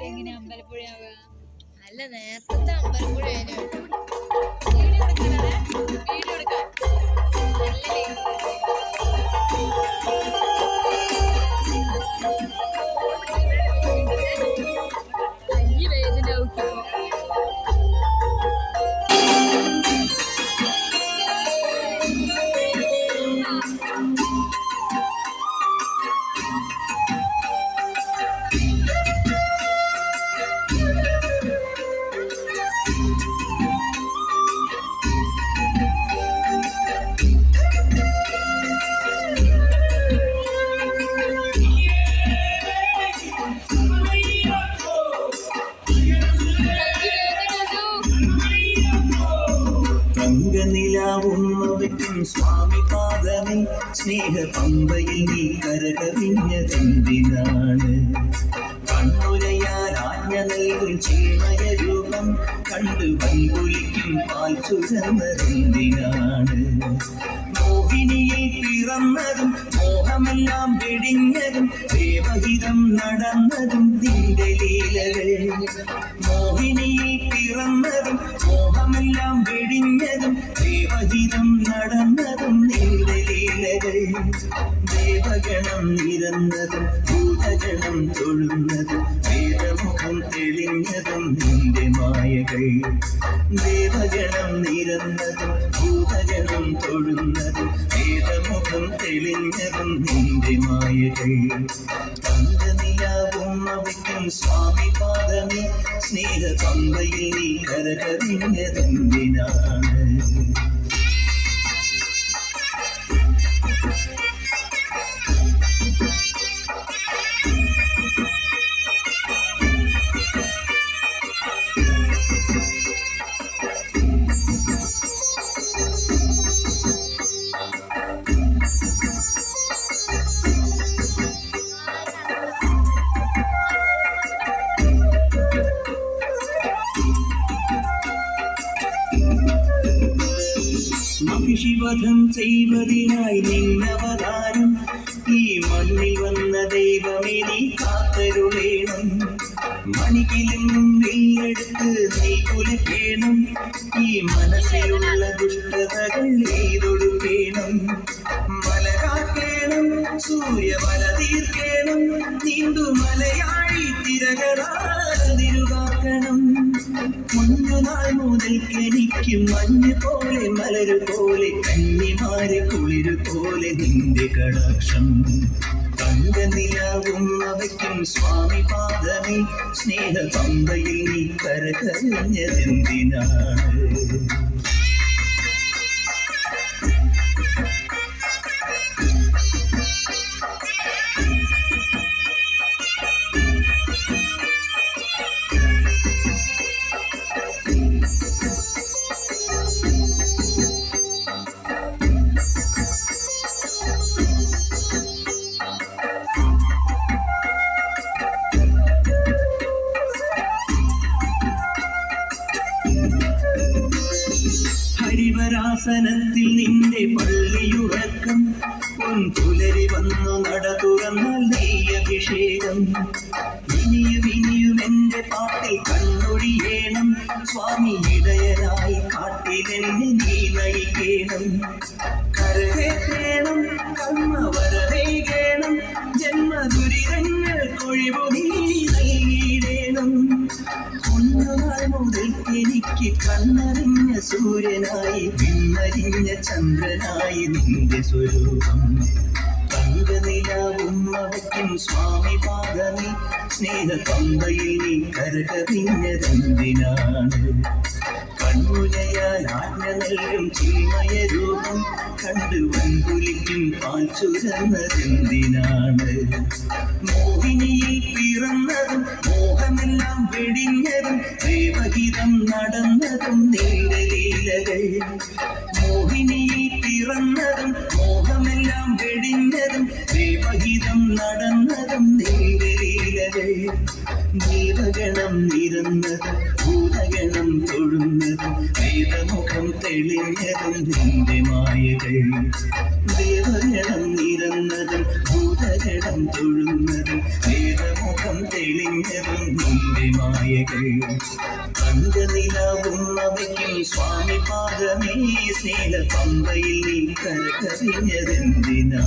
എങ്ങനെ അമ്പലപ്പുഴയാവുക അല്ല നേരത്തെ അമ്പലപ്പുഴ വീഡിയോ എടുക്കാനാണ് വീഡിയോ എടുക്കാൻ തങ്കനിലാവുന്നവയ്ക്കും സ്വാമി പാദമേ. സ്നേഹ പമ്പയിൽ നീ കരകവിഞ്ഞതെന്തിനാണ് കണ്ണുരയാൽ ആജ്ഞ നൽകും ചീമയ രൂപം കണ്ടു വൻകുലിക്കും പാൽ ചുരന്നതെന്തിനാണ് മോഹിനിയിൽ പിറന്നതും മോഹമെല്ലാം വെടിഞ്ഞതും ദേവഹിതം നടന്നതും നിന്റെ ലീലകൾ. മോഹിനിയിൽ പിറന്നതും വെടിഞ്ഞതും ദേവഹിതം നടന്നതും നീലലീലകൾ. ലീലകൾ ദേവഗണം നിരന്നതും ഭൂതഗണം തൊഴുന്നതും വേദമുഖം തെളിഞ്ഞതും നിന്റെ മായകൾ. ദേവഗണം നിരന്നതും ഭൂതഗണം തൊഴുന്നതും വേദമുഖം തെളിഞ്ഞതും നിന്റെ മായകൾ. തങ്കനിലാവും സ്വാമി പാദമേ സ്നേഹ പമ്പയിൽ നീ കരകവിഞ്ഞതെന്തിനാണ്? മഹിഷിവധം ചെയ്വതിനായി നിന്നവതാരം. ഈ മണ്ണിൽ വന്ന ദൈവമേ നീ കാത്തരുളേണം. മണിക്കിലും നെയ്യെടുത്ത് നീ കുലക്കേണം. ഈ മനസ്സിലുള്ള ദുഷ്ടതകൾ എയ്തൊടുക്കേണം മലകാക്കേണം സൂര്യമല തിരകളാതിരുകാക്കണം മുതൽ മുതൽക്കെനിക്ക് മഞ്ഞ് പോലെ മലര് പോലെ കന്നിമാരെ കുളിര് പോലെ നിന്റെ കടാക്ഷം. തങ്കനിലാവും അവയ്ക്കും സ്വാമി പാദമേ സ്നേഹ പമ്പയിൽ നീ കരകരഞ്ഞതെന്തിനാണ്? ഹരിവരാസനത്തിൽ നിന്റെ പള്ളിയുറക്കം പുലരി വന്നു നട തുറന്നാൽ നെയ്യഭിഷേകം. ഇനിയും ഇനിയും എന്റെ പാട്ടിൽ കണ്ണൊഴിയേണം. സ്വാമി ഇടയനായി കാട്ടിലെന്നെ നീ നയിക്കേണം. കരകേണം കർമ്മ വരവേകേണം ജന്മദുരിതങ്ങൾ കൊഴിവു നീ നൽകിയിടേണം. മുതൽ എനിക്ക് കണ്ണറിഞ്ഞ സൂര്യനായി പിന്നറിഞ്ഞ ചന്ദ്രനായി നിന്റെ സ്വരൂപം. തങ്കനിലാവും അവയ്ക്കും സ്വാമി പാദമി. സ്നേഹ പമ്പയിൽ നീ കരകവിഞ്ഞതെന്തിനാണ് കണ്ണുലയാൽ ആജ്ഞ നൽകും ചിന്മയ രൂപം. കണ്ടു വൻപുലിക്കും പാൽ ചുരന്നതെന്തിനാണ് മോഹിനിയിൽ പിറന്നതും മോഹമെല്ലാം വെടിഞ്ഞതും ദൈവഹിതം നടന്നതും നീലലീലകൾ ലീലകൾ. മോഹിനിയിൽ പിറന്നതും മോഹമെല്ലാം വെടിഞ്ഞതും ദൈവഹിതം നടന്നതും നീലലീലകൾ ദൈവഗണം നിരന്നത് ഭൂതഗണം തൊഴുന്നതും വേദമുഖം തെളിഞ്ഞതും നിന്റെ മായകൾ. ദേവഗണം നിരന്നതും ഭൂതഗണം തൊഴുന്നതും വേദമുഖം തെളിഞ്ഞതും സ്വാമി പാദമേ സ്നേഹ പമ്പയിൽ നീ കരകറിഞ്ഞതെന്തിനാണ്